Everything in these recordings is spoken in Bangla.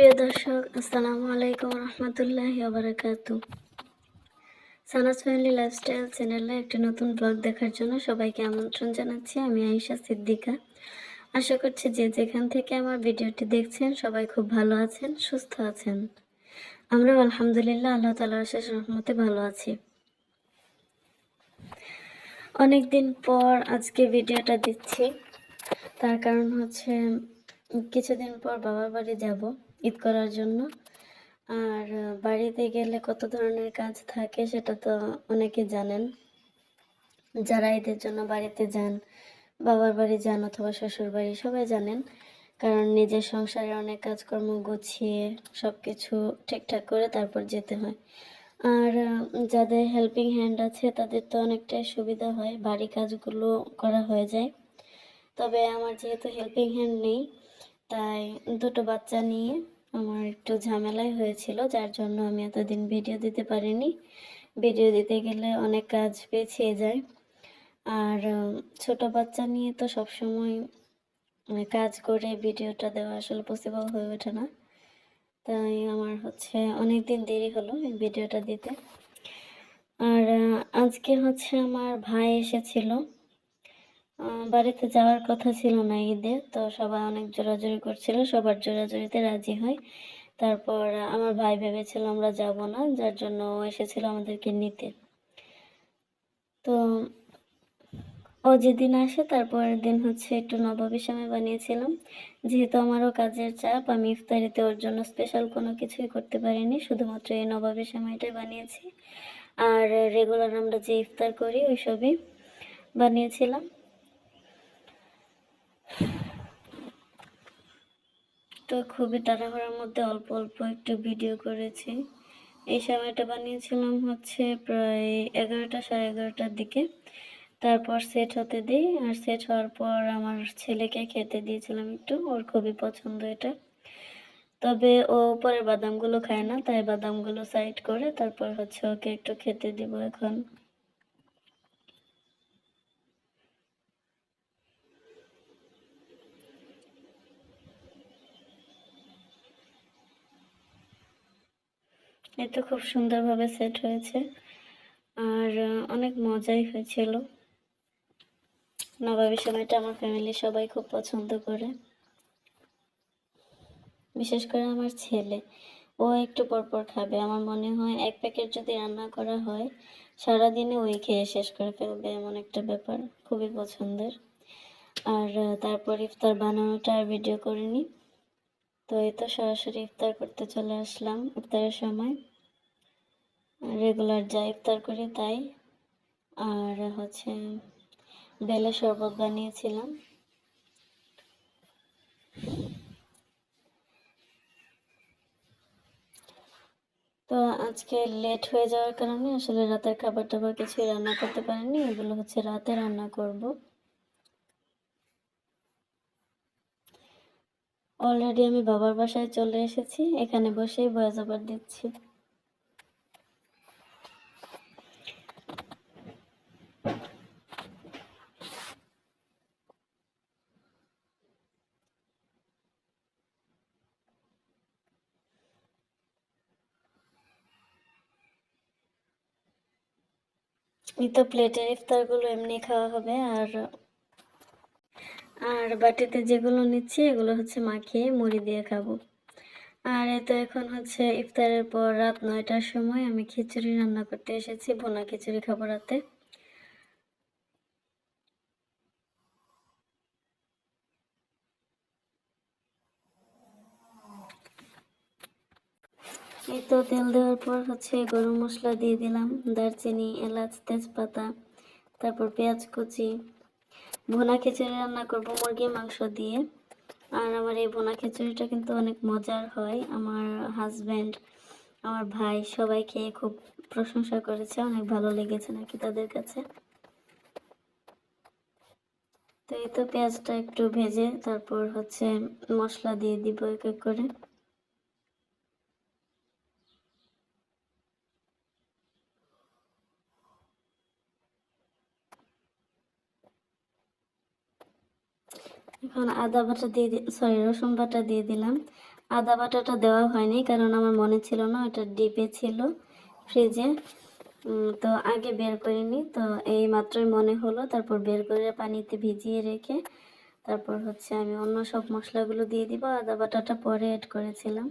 প্রিয় দর্শক, আসসালামু আলাইকুম রহমতুল্লাহ বারাকাতু। সানাস ফ্যামিলি লাইফস্টাইল চ্যানেলে একটি নতুন ব্লগ দেখার জন্য সবাইকে আমন্ত্রণ জানাচ্ছি। আমি আয়েশা সিদ্দিকা। আশা করছি যে যেখান থেকে আমার ভিডিওটি দেখছেন, সবাই খুব ভালো আছেন, সুস্থ আছেন। আমরা আলহামদুলিল্লাহ আল্লাহ তালার শেষ রহমতে ভালো আছি। অনেক দিন পর আজকে ভিডিওটা দিচ্ছি। তার কারণ হচ্ছে, কিছুদিন পর বাবার বাড়ি যাব। ঈদ করার জন্য। আর বাড়িতে গেলে কত ধরনের কাজ থাকে সেটা তো অনেকে জানেন। যারা ঈদের জন্য বাড়িতে যান, বাবার বাড়ি যান অথবা শ্বশুর বাড়ি, সবাই জানেন। কারণ নিজের সংসারে অনেক কাজকর্ম গুছিয়ে সব কিছু ঠিকঠাক করে তারপর যেতে হয়। আর যাদের হেল্পিং হ্যান্ড আছে তাদের তো অনেকটাই সুবিধা হয়, বাড়ি কাজগুলো করা হয়ে যায়। তবে আমার যেহেতু হেল্পিং হ্যান্ড নেই তাই দুটো বাচ্চা নিয়ে আমার একটু ঝামেলাই হয়েছিল, যার জন্য আমি এতদিন ভিডিও দিতে পারিনি। ভিডিও দিতে গেলে অনেক কাজ পেছিয়ে যায়। আর ছোট বাচ্চা নিয়ে তো সবসময় কাজ করে ভিডিওটা দেওয়া আসলে পসিবল হয়ে ওঠে না। তাই আমার হচ্ছে অনেক দিন দেরি হলো এই ভিডিওটা দিতে। আর আজকে হচ্ছে আমার ভাই এসেছিল। বাড়িতে যাওয়ার কথা ছিল না ঈদে, তো সবাই অনেক জোরাজুরি করছিল, সবার জোরাজুরিতে রাজি হয় তারপর আমার ভাই ভেবেছিল আমরা যাব না, যার জন্য এসেছিল আমাদেরকে নিতে। তো ও যেদিন আসে, তারপরের দিন হচ্ছে একটু নবাবী সময় বানিয়েছিলাম। যেহেতু আমারও কাজের চাপ, আমি ইফতারিতে ওর জন্য স্পেশাল কোনো কিছুই করতে পারিনি, শুধুমাত্র এই নবাবী সময়টাই বানিয়েছি। আর রেগুলার আমরা যে ইফতার করি, ওই সবই বানিয়েছিলাম। তো খুবই তাড়াহুড়োর মধ্যে অল্প অল্প একটু ভিডিও করেছি। এই সময়টা বানিয়েছিলাম হচ্ছে প্রায় এগারোটা, সাড়ে এগারোটার দিকে। তারপর সেট হতে দিই, আর সেট হওয়ার পর আমার ছেলেকে খেতে দিয়েছিলাম একটু, ওর খুবই পছন্দ এটা। তবে ও উপরের বাদামগুলো খায় না, তাই বাদামগুলো সাইড করে তারপর হচ্ছে ওকে একটু খেতে দিব এখন। তো খুব সুন্দরভাবে সেট হয়েছে। আর অনেক মজাই হয়েছিল। নবাবী সময়টা আমার ফ্যামিলি সবাই খুব পছন্দ করে। বিশেষ করে আমার ছেলে। ও একটু পরপর খাবে। আমার মনে হয় এক প্যাকেট যদি রান্না করা হয়, সারাদিনে ওই খেয়ে শেষ করে ফেলবে এমন একটা ব্যাপার। খুবই পছন্দের। আর তারপর ইফতার বানানোটা আর ভিডিও করিনি। তো এই তো সরাসরি ইফতার করতে চলে আসলাম ইফতারের সময়। রেগুলার যা ইফতার করি তাই। আর হচ্ছে বেলা শরবত বানিয়েছিলাম। তো আজকে লেট হয়ে যাওয়ার কারণে আসলে রাতের খাবার টাবার কিছুই রান্না করতে পারিনি, এগুলো হচ্ছে রাতে রান্না করব। অলরেডি আমি বাবার বাসায় চলে এসেছি, এখানে বসেই ভয়েস ওভার দিচ্ছি। তো প্লেটের ইফতারগুলো এমনি খাওয়া হবে আর আর বাটিতে যেগুলো নিচ্ছি এগুলো হচ্ছে মাখিয়ে মুড়ি দিয়ে খাব। আর এই তো এখন হচ্ছে ইফতারের পর রাত নয়টার সময় আমি খিচুড়ি রান্না করতে এসেছি বোনা খিচুড়ি খাব রাতে। এই তো তেল দেওয়ার পর হচ্ছে গরম মশলা দিয়ে দিলাম, দারচিনি, এলাচ, তেজপাতা, তারপর পেঁয়াজ কুচি। ভুনা খিচুড়ি রান্না করব মুরগির মাংস দিয়ে। আর আমার এই ভুনা খিচুড়িটা কিন্তু অনেক মজার হয়। আমার হাজব্যান্ড আমার ভাই সবাই খেয়ে খুব প্রশংসা করেছে, অনেক ভালো লেগেছে নাকি তাদের কাছে। তো এই তো পেঁয়াজটা একটু ভেজে তারপর হচ্ছে মশলা দিয়ে দিব এক এক করে। এখন আদা বাটা দিয়ে সরি রসুন বাটা দিয়ে দিলাম। আদা বাটাটা দেওয়া হয়নি কারণ আমার মনে ছিল না, ওটা ডিপে ছিল ফ্রিজে। তো আগে বের করিনি, তো এই মাত্রই মনে হলো। তারপর বের করে পানিতে ভিজিয়ে রেখে তারপর হচ্ছে আমি অন্য সব মশলাগুলো দিয়ে দিব। আদা বাটাটা পরে অ্যাড করেছিলাম।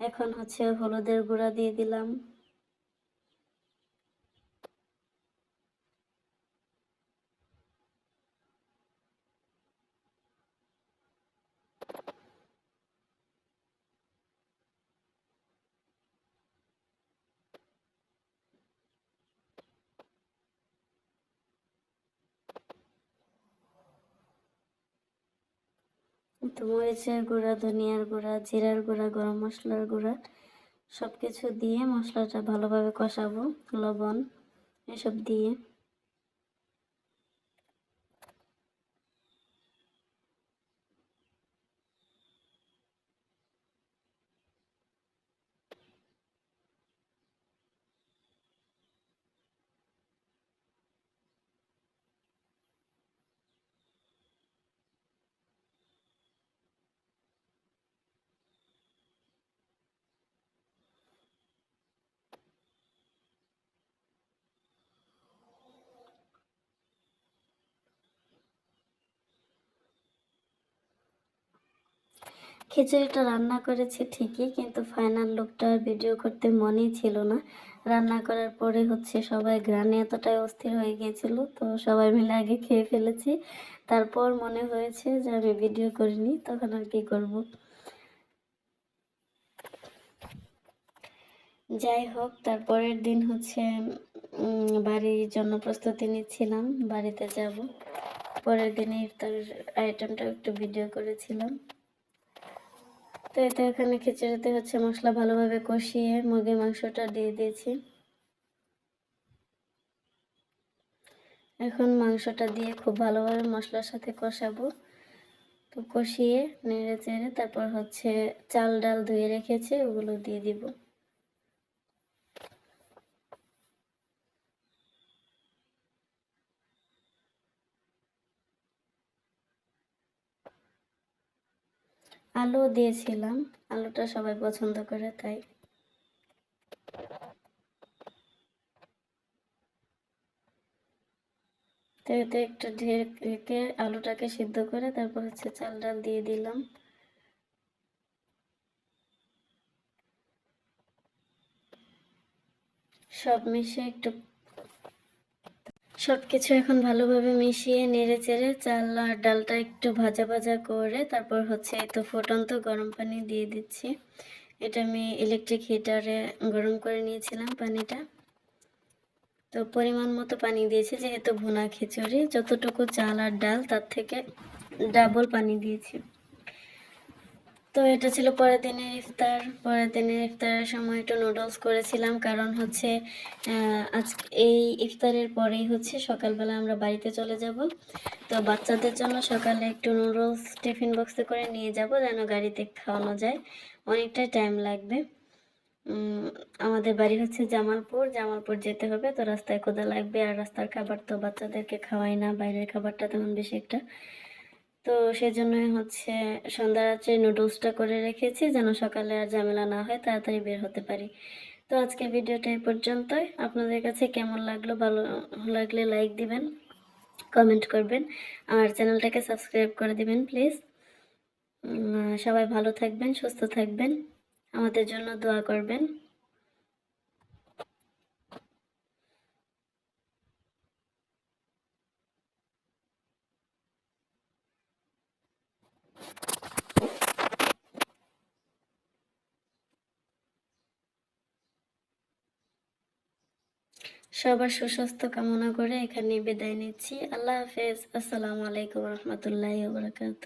এখন হচ্ছে হলুদের গুঁড়া দিয়ে দিলাম। তো মরিচের গুঁড়া, ধনিয়ার গুঁড়া, জিরার গুঁড়া, গরম মশলার গুঁড়া সব কিছু দিয়ে মশলাটা ভালোভাবে কষাবো, লবণ, এসব দিয়ে। খিচুড়িটা রান্না করেছি ঠিকই, কিন্তু ফাইনাল লুকটা ভিডিও করতে মনেই ছিল না। রান্না করার পরে হচ্ছে সবাই গ্রানে এতটাই অস্থির হয়ে গিয়েছিল, তো সবাই মিলে আগে খেয়ে ফেলেছি। তারপর মনে হয়েছে যে আমি ভিডিও করিনি, তখন আর কি করব। যাই হোক, তারপরের দিন হচ্ছে বাড়ির জন্য প্রস্তুতি নিচ্ছিলাম, বাড়িতে যাব। পরের দিনে ইফতার আইটেমটা একটু ভিডিও করেছিলাম। তো এতে এখানে খিচুড়িতে হচ্ছে মশলা ভালোভাবে কষিয়ে মুরগির মাংসটা দিয়ে দিয়েছি। এখন মাংসটা দিয়ে খুব ভালোভাবে মশলার সাথে কষাবো। তো কষিয়ে নেড়ে চেড়ে তারপর হচ্ছে চাল ডাল ধুয়ে রেখেছে, ওগুলো দিয়ে দিব। আলু দিয়েছিলাম। আলুটা সবাই পছন্দ করে, তাই। তো এতে একটু ঢেকে আলুটাকে সিদ্ধ করে তারপর হচ্ছে চাল ডাল দিয়ে দিলাম। সব মিশিয়ে একটু সব কিছু এখন ভালোভাবে মিশিয়ে নেড়ে চেড়ে চাল আর ডালটা একটু ভাজা ভাজা করে তারপর হচ্ছে তো ফুটন্ত গরম পানি দিয়ে দিচ্ছি। এটা আমি ইলেকট্রিক হিটারে গরম করে নিয়েছিলাম পানিটা। তো পরিমাণ মতো পানি দিয়েছি, যেহেতু ভুনা খিচুড়ি। যতটুকু চাল আর ডাল, তার থেকে ডাবল পানি দিয়েছি। তো এটা ছিল পরের দিনের ইফতার। পরের দিনের ইফতারের সময় একটু নুডলস করেছিলাম, কারণ হচ্ছে আজ এই ইফতারের পরেই হচ্ছে সকালবেলা আমরা বাড়িতে চলে যাব। তো বাচ্চাদের জন্য সকালে একটু নুডলস টিফিন বক্সে করে নিয়ে যাব, যেন গাড়িতে খাওয়ানো যায়। অনেকটাই টাইম লাগবে। আমাদের বাড়ি হচ্ছে জামালপুর। জামালপুর যেতে হবে, তো রাস্তায় কোদা লাগবে, আর রাস্তার খাবার তো বাচ্চাদেরকে খাওয়াই না, বাইরের খাবারটা তেমন বেশি একটা তো সেজন্যই হচ্ছে সন্ধ্যা রাত্রে নুডলসটা করে রেখেছি, যেন সকালে আর ঝামেলা না হয়, তাড়াতাড়ি বের হতে পারি। তো আজকে ভিডিওটা এই পর্যন্তই। আপনাদের কাছে কেমন লাগল, ভালো লাগলে লাইক দিবেন কমেন্ট করবেন, আর চ্যানেলটাকে সাবস্ক্রাইব করে দিবেন প্লিজ সবাই ভালো থাকবেন, সুস্থ থাকবেন, আমাদের জন্য দোয়া করবেন। সবার সুস্বাস্থ্য কামনা করে এখানে বিদায় নিচ্ছি। আল্লাহ হাফেজ। আসসালামু আলাইকুম রহমতুল্লাহ বরকাত